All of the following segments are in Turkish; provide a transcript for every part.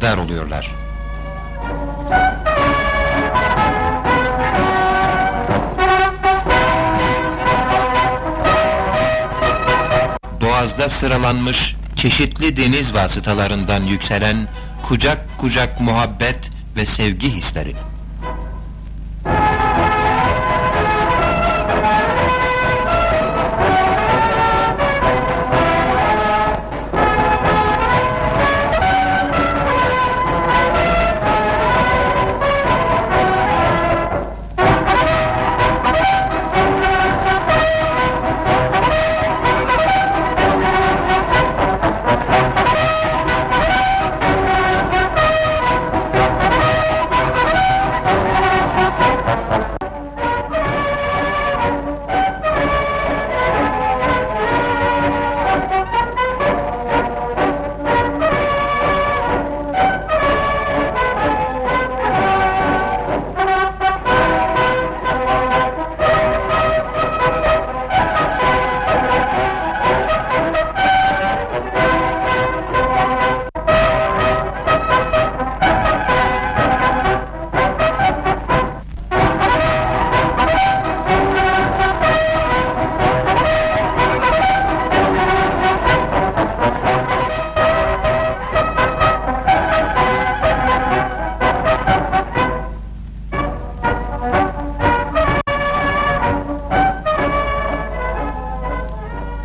haberdar oluyorlar. Boğaz'da sıralanmış çeşitli deniz vasıtalarından yükselen kucak kucak muhabbet ve sevgi hisleri.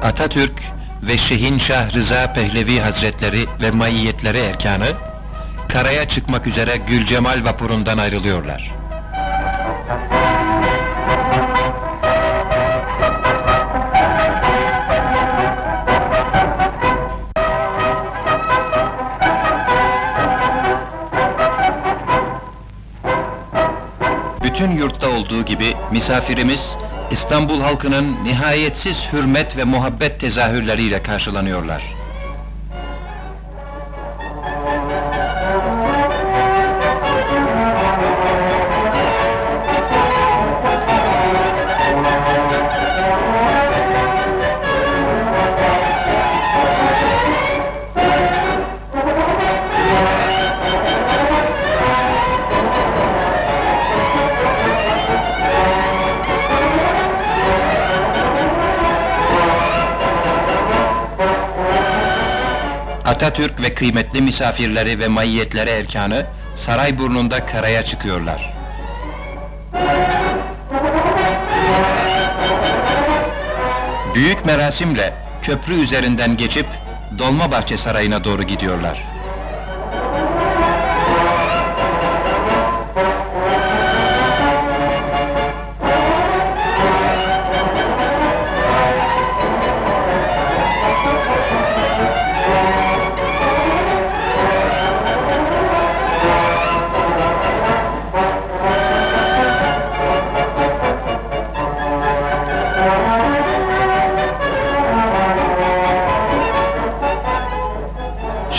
Atatürk ve Şehinşah Rıza Pehlevi Hazretleri ve maiyetleri erkanı karaya çıkmak üzere Gülcemal vapurundan ayrılıyorlar. Bütün yurtta olduğu gibi misafirimiz İstanbul halkının nihayetsiz hürmet ve muhabbet tezahürleriyle karşılanıyorlar. Atatürk ve kıymetli misafirleri ve maiyetleri erkanı saray burnunda karaya çıkıyorlar. Büyük merasimle köprü üzerinden geçip Dolmabahçe Sarayı'na doğru gidiyorlar.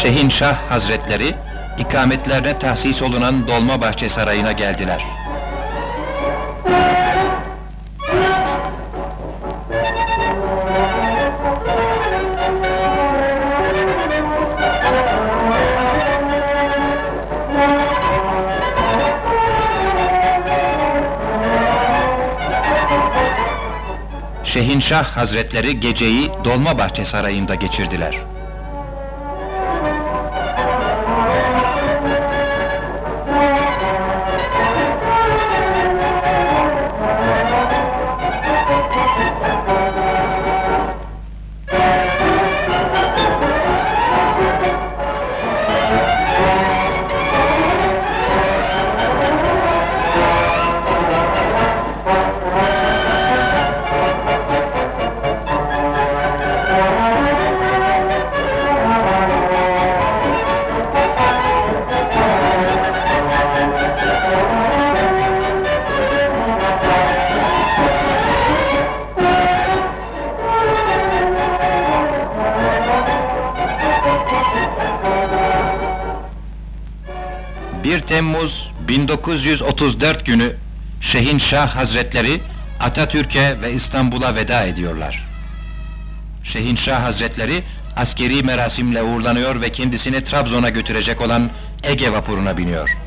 Şehinşah Hazretleri ikametlerine tahsis olunan Dolmabahçe Sarayı'na geldiler. Şehinşah Hazretleri geceyi Dolmabahçe Sarayı'nda geçirdiler. ...1 Temmuz 1934 günü... ...Şehinşah Hazretleri... ...Atatürk'e ve İstanbul'a veda ediyorlar. Şehinşah Hazretleri... ...askeri merasimle uğurlanıyor ve kendisini Trabzon'a götürecek olan... Ege vapuruna biniyor.